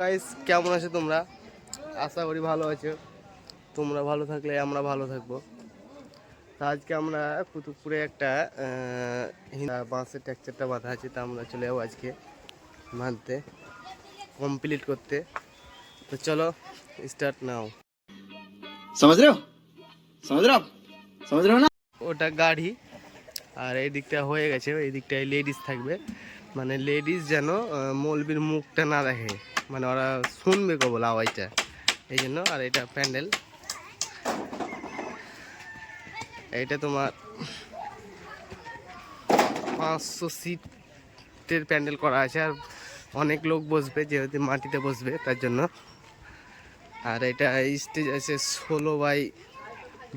Guys কেমন আছো তোমরা? আশা করি ভালো আছো। তোমরা ভালো থাকলে আমরা ভালো থাকব। তা আজকে আমরা কুতুবপুরে একটা বাঁশের ট্যাকচারটা বাঁধা আছে তা আমরা চলে যাব আজকে মানতে কমপ্লিট করতে। তো চলো স্টার্ট নাও। সমাজ সমাজ ওটা গাড়ি আর এই দিকটা হয়ে গেছে এই দিকটায় লেডিস থাকবে। মানে লেডিস যেন মৌলবীর মুখটা না দেখে। মানে ওরা শুনবে কেবল আওয়াজটা। এই জন্য, আর এটা প্যান্ডেল। এটা তোমার পাঁচশো সিটের প্যান্ডেল করা আছে, আর অনেক লোক বসবে, যেহেতু মাটিতে বসবে, তার জন্য। আর এটা স্টেজ আছে ষোলো বাই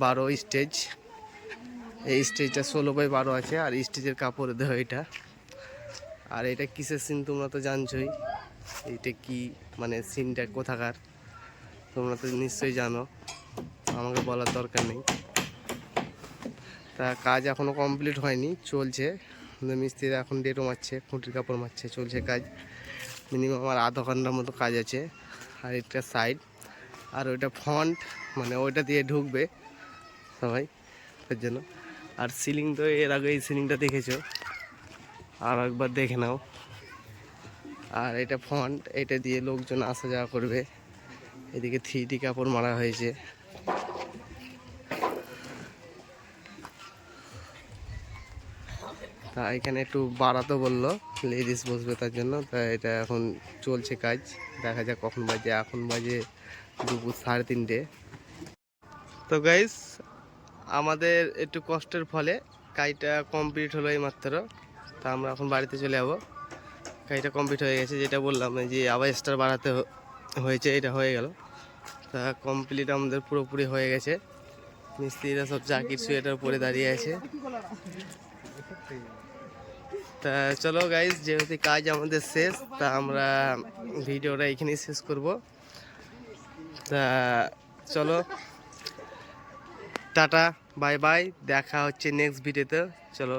বারো স্টেজ এই স্টেজটা ষোলো বাই বারো আছে, আর স্টেজের কাপড় দেহ এটা। আর এটা কিসের সিন তোমরা তো জানছোই? এটা কি? মানে সিনটা কোথাকার? তোমরা তো নিশ্চয়ই জানো। আমাকে বলার দরকার নেই। তা কাজ এখনও কমপ্লিট হয়নি, চলছে। মিস্ত্রিরা এখন ডেটও মারছে, খুঁটির কাপড় মারছে, চলছে কাজ। মিনিমাম আর আধা ঘণ্টার মতো কাজ আছে। আর এটা সাইড আর ওইটা ফ্রন্ট মানে ওইটা দিয়ে ঢুকবে সবাই তার জন্য। আর সিলিং তো এর আগে এই সিলিংটা দেখেছ? আর একবার দেখে নাও। আর এটা ফন্ট এটা দিয়ে লোকজন আসা যাওয়া করবে। এদিকে থ্রি কাপড় মারা হয়েছে। তা এখানে একটু বাড়াতে বলল লেডিস বসবে তার জন্য। তা এটা এখন চলছে কাজ। দেখা যাক কখন বাজে। এখন বাজে দুপুর সাড়ে তিনটে। তো গাইস আমাদের একটু কষ্টের ফলে কাজটা কমপ্লিট হলো এই মাত্র তা আমরা এখন বাড়িতে চলে যাব। কাজটা কমপ্লিট হয়ে গেছে, যেটা বললাম যে আবার স্টার বাড়াতে হয়েছে, এটা হয়ে গেল। তা কমপ্লিট আমাদের পুরোপুরি হয়ে গেছে। মিস্ত্রিরা সব চাকির সুয়েটার পরে দাঁড়িয়ে আছে। তা চলো গাইজ যেহেতু কাজ আমাদের শেষ, তা আমরা ভিডিওটা এখানেই শেষ করব। তা চলো। টাটা বাই বাই দেখা হচ্ছে নেক্সট ভিডিওতে চলো।